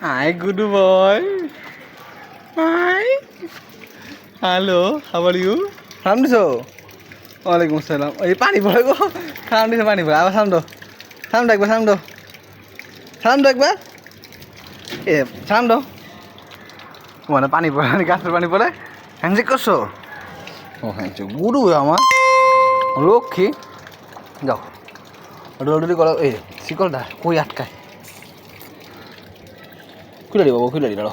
Hi, good boy. Hi. Hello how are you সালাম দিছো ওয়ালাইকুম আসসালাম। এই পানি পড়ে গো। সালাম দিছো পানি পড়ে। আবার সালাম দো সালাম দো একবার সালাম একবার। এ সালাম দো মানে পানি পড়ে মানে গাছের পানি পড়ে। হ্যান্ডশেক করছ? ও হ্যান্ডশেক গুরু আমার। লক্ষ্মী। যাও। ডোলি করো। এই শিকলটা কই আটকায়? খুলে দি বাবু খুলে দি দাঁড়ো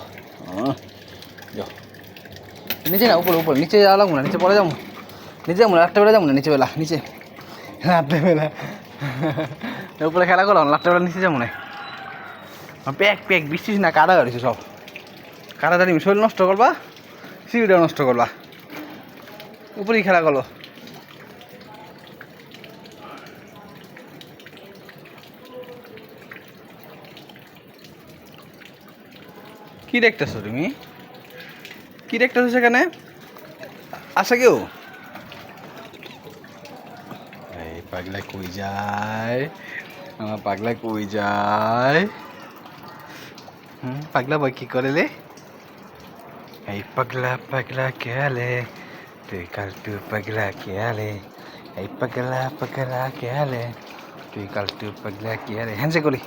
যাও নিচে না উপরে উপরে নিচে যাওয়া লাগবো না নিচে পরে যাব নিচে যাব না রাত্রে বেলা যাব না নিচে বেলা নিচে রাত্রে বেলা উপরে খেলা করলাম রাত্রে বেলা নিচে যাব না প্যাক প্যাক বৃষ্টি না কাদা গাড়িছে সব কাদা জানি শরীর নষ্ট করবা সিঁড়িটাও নষ্ট করবা উপরেই খেলা করল কি দেখতেছো তুমি? কি দেখতেছো সেখানে? আসা কেউ? এই পাগলা কই যায়? আমার পাগলা কই যায়? হুম, পাগলা বই কি করে লে এই পাগলা পাগলা খেলে তুই কাল তুই পাগলা খেলে এই পাগলা পাগলা খেলে তুই কাল তুই পাগলা খেলে হ্যান্ডশেক করি।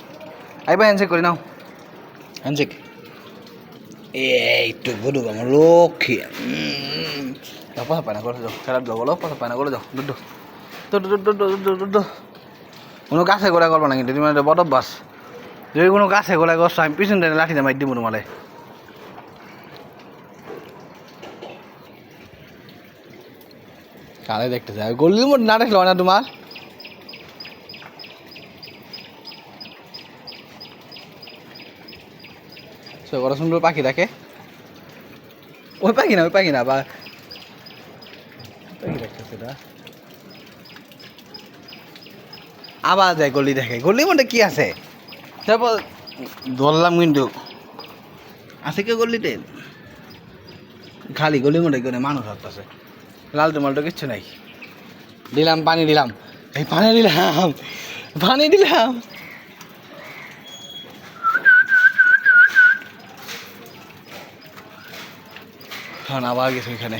আইবা হ্যান্ডশেক করি নাও। হ্যান্ডশেক এই তো গুরু আমার লক্ষ্মী। পাশা পায়না করে যাও খারাপ যাও বলো পাশা পায়না করে যাও দুধ কোনো গাছে গোড়া করব না কিন্তু তুমি একটা বড় বাস যদি কোনো গাছে গোড়া করছ, আমি পিছন টেনে লাঠি দিয়ে মারি দিব তোমালে কালে দেখতে যায় গলির মধ্যে না দেখল না তোমার? সে কত সুন্দর পাখি দেখে। ওই পাখি না ওই পাখি না বা পাখি দেখতেছে এটা আবার যায় গলি দেখে। গলির মধ্যে কি আছে? তারপর ধরলাম কিন্তু আছে কেউ গলিতে? খালি গলির মধ্যে কোনো মানুষ আসতেছে লালটু মালটু কিচ্ছু নাই। দিলাম পানি দিলাম। এই পানি দিলাম পানি দিলাম। এখন আবার গেছে ওইখানে।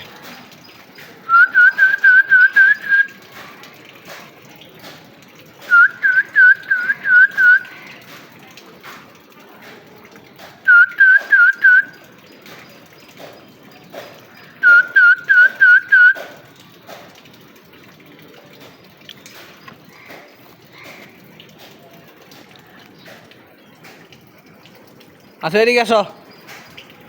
আচ্ছা এদিকে আসো।